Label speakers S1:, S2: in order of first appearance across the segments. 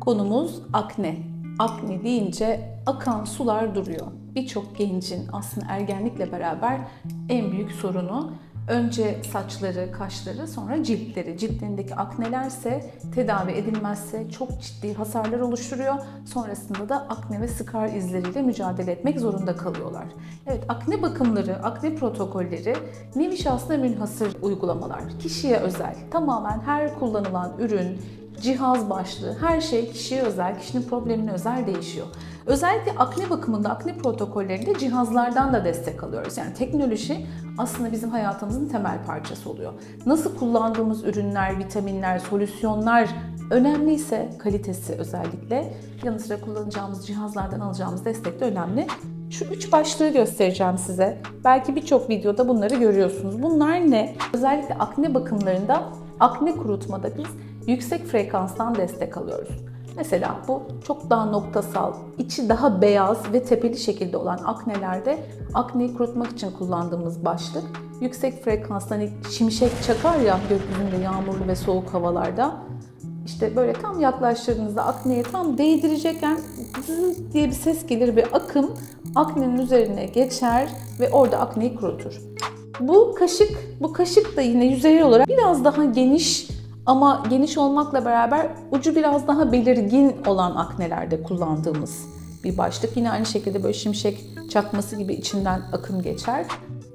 S1: Konumuz akne. Akne deyince akan sular duruyor. Birçok gencin aslında ergenlikle beraber en büyük sorunu önce saçları, kaşları, sonra ciltleri. Ciltlerindeki aknelerse tedavi edilmezse çok ciddi hasarlar oluşturuyor. Sonrasında da akne ve skar izleriyle mücadele etmek zorunda kalıyorlar. Evet, akne bakımları, akne protokolleri nevi şahsına münhasır uygulamalar. Kişiye özel, tamamen her kullanılan ürün, cihaz başlığı, her şey kişiye özel, kişinin problemine özel değişiyor. Özellikle akne bakımında, akne protokollerinde cihazlardan da destek alıyoruz. Yani teknoloji aslında bizim hayatımızın temel parçası oluyor. Nasıl kullandığımız ürünler, vitaminler, solüsyonlar önemliyse, kalitesi özellikle, yanı sıra kullanacağımız cihazlardan alacağımız destek de önemli. Şu üç başlığı göstereceğim size. Belki birçok videoda bunları görüyorsunuz. Bunlar ne? Özellikle akne bakımlarında, akne kurutmada biz yüksek frekanstan destek alıyoruz. Mesela bu çok daha noktasal, içi daha beyaz ve tepeli şekilde olan aknelerde akneyi kurutmak için kullandığımız başlık. Yüksek frekanstan hani şimşek çakar ya gökyüzünde yağmurlu ve soğuk havalarda. İşte böyle tam yaklaştırdığınızda akneye tam değdirecekken zıt diye bir ses gelir ve akım aknenin üzerine geçer ve orada akneyi kurutur. Bu kaşık, bu kaşık da yine yüzeyel olarak biraz daha geniş ama geniş olmakla beraber ucu biraz daha belirgin olan aknelerde kullandığımız bir başlık. Yine aynı şekilde böyle şimşek çakması gibi içinden akım geçer.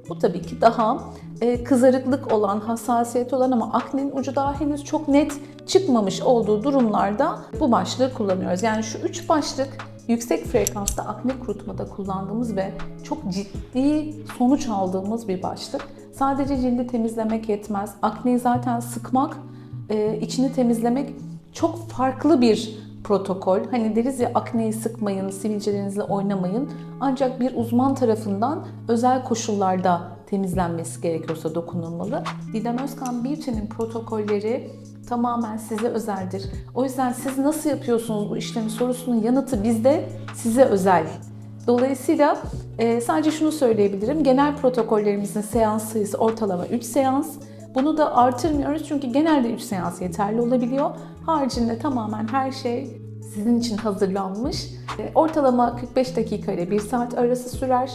S1: Bu tabii ki daha e, kızarıklık olan, hassasiyet olan ama aknenin ucu daha henüz çok net çıkmamış olduğu durumlarda bu başlığı kullanıyoruz. Yani şu üç başlık yüksek frekansta akne kurutmada kullandığımız ve çok ciddi sonuç aldığımız bir başlık. Sadece cildi temizlemek yetmez. Akneyi zaten sıkmak, e, içini temizlemek çok farklı bir protokol. Hani deriz ya akneyi sıkmayın, sivilcelerinizle oynamayın. Ancak bir uzman tarafından özel koşullarda temizlenmesi gerekiyorsa dokunulmalı. Didem Özkan Beauty'nin protokolleri tamamen size özeldir. O yüzden siz nasıl yapıyorsunuz bu işlemi sorusunun yanıtı bizde size özel. Dolayısıyla e, sadece şunu söyleyebilirim. Genel protokollerimizin seans sayısı ortalama 3 seans. Bunu da artırmıyoruz çünkü genelde 3 seans yeterli olabiliyor. Haricinde tamamen her şey sizin için hazırlanmış. E, Ortalama 45 dakika ile 1 saat arası sürer.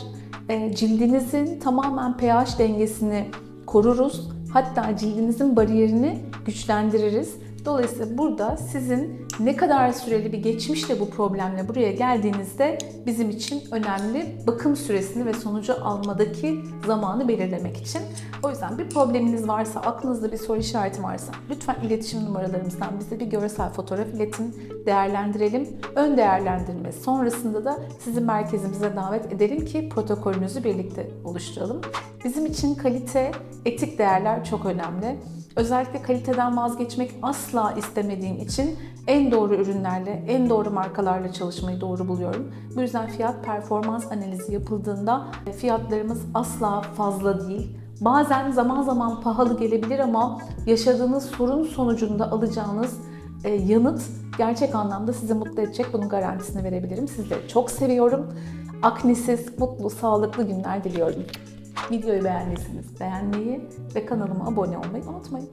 S1: E, Cildinizin tamamen pH dengesini koruruz. Hatta cildinizin bariyerini güçlendiririz. Dolayısıyla burada sizin ne kadar süreli bir geçmişle bu problemle buraya geldiğinizde bizim için önemli bakım süresini ve sonucu almadaki zamanı belirlemek için. O yüzden bir probleminiz varsa, aklınızda bir soru işareti varsa lütfen iletişim numaralarımızdan bize bir görsel fotoğraf iletin, değerlendirelim. Ön değerlendirme sonrasında da sizi merkezimize davet edelim ki protokolünüzü birlikte oluşturalım. Bizim için kalite, etik değerler çok önemli. Özellikle kaliteden vazgeçmek asla istemediğim için en doğru ürünlerle, en doğru markalarla çalışmayı doğru buluyorum. Bu yüzden fiyat performans analizi yapıldığında fiyatlarımız asla fazla değil. Bazen zaman zaman pahalı gelebilir ama yaşadığınız sorun sonucunda alacağınız e, yanıt gerçek anlamda sizi mutlu edecek. Bunun garantisini verebilirim. Sizleri çok seviyorum. Aknesiz, mutlu, sağlıklı günler diliyorum. Videoyu beğendiyseniz beğenmeyi ve kanalıma abone olmayı unutmayın.